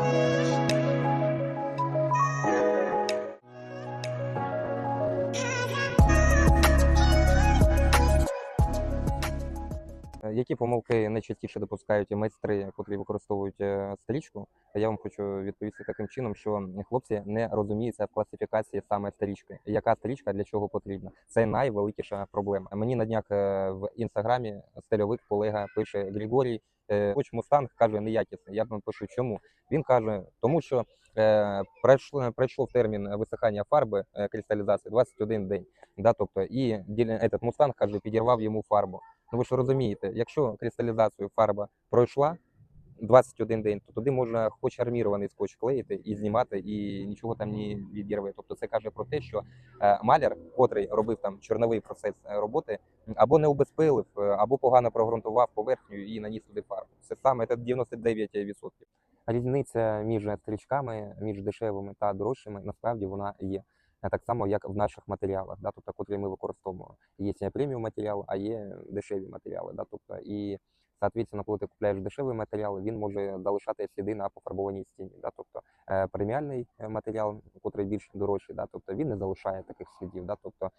Е, Які помилки найчастіше допускають майстри, котрі використовують е, стрічку? Я вам хочу відповісти таким чином, що хлопці не розуміються в класифікації саме стрічки. Яка стрічка для чого потрібна? Це найвеликіша проблема. Мені на днях е, в інстаграмі стильовик колега пише Григорій. е, Хоч мустанг каже неякісний. Я вам пишу, чому він каже, тому що е, пройшло, пройшов термін висихання фарби е, кристалізації 21 день. Да, тобто і этот мустанг каже, підірвав йому фарбу. Ну ви ж розумієте, якщо кристалізацію фарба пройшла 21 день, то туди можна хоч армірований скотч клеїти і знімати, і нічого там не відірве. Тобто це каже про те, що е, маляр, котрий робив там чорновий процес е, роботи, або не убезпилив, е, або погано прогрунтував поверхню і наніс туди фарбу. Це саме це 99%. Різниця між стрічками, між дешевими та дорожчими, насправді вона є. Так само, як в наших матеріалах, да, тобто, котрі ми використовуємо. Є преміум матеріал, а є дешеві матеріали. Да, тобто, і, соответственно, коли ти купляєш дешевий матеріал, він може залишати сліди на пофарбованій стіні. Да, тобто, е, преміальний е, матеріал, котрий більш дорожчий, да, тобто, він не залишає таких слідів. Да, тобто,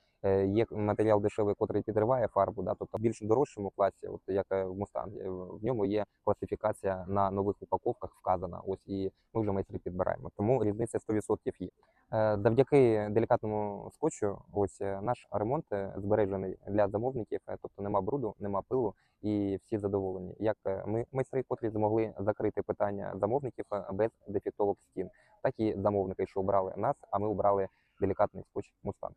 є матеріал дешевий, котрий підриває фарбу, да, тобто, в більш дорожчому класі, от як е, в Мустангі, в ньому є класифікація на нових упаковках вказана. Ось і ми вже майстри підбираємо. Тому різниця 100% є. Е, Завдяки делікатному скотчу, ось е, наш ремонт е, збережений для замовників, е, тобто нема бруду, нема пилу, і всі задоволені. Як е, ми майстри, котрі змогли закрити питання замовників е, без дефектовок стін, так і замовники, що обрали нас, а ми обрали делікатний скотч Мустанг.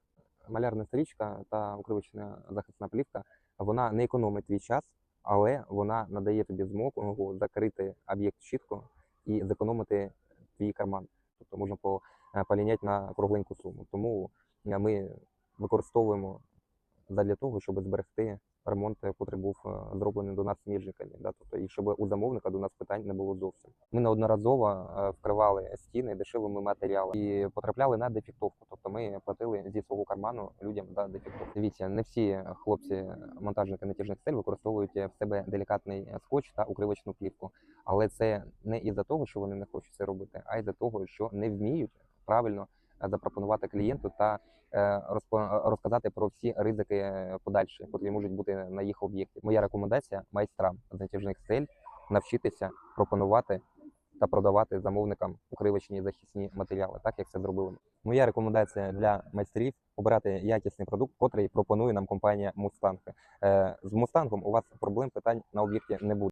Малярна стрічка та укривочна захисна плівка вона не економить твій час, але вона надає тобі змогу закрити об'єкт чітко і зекономити твій карман. Тобто можна е, поліняти на кругленьку суму. Тому е, ми використовуємо для того, щоб зберегти ремонт, який був е, зроблений до нас сміжниками. Да? Тобто, і щоб у замовника до нас питань не було зовсім. Ми неодноразово е, вкривали стіни дешевими матеріалами і потрапляли на дефектовку. Тобто ми платили зі свого карману людям за дефектовку. Дивіться, не всі хлопці, монтажники натяжних стель використовують в себе делікатний скотч та укривочну плівку. Але це не із-за того, що вони не хочуть це робити, а із-за того, що не вміють правильно е, запропонувати клієнту та е, розказати про всі ризики е, подальші, які можуть бути на їх об'єкті. Моя рекомендація майстрам з натяжних стель навчитися пропонувати та продавати замовникам укривочні захисні матеріали, так як це зробили. Моя рекомендація для майстрів обирати якісний продукт, котрий пропонує нам компанія Mustang. Е, З Мустангом у вас проблем питань на об'єкті не буде.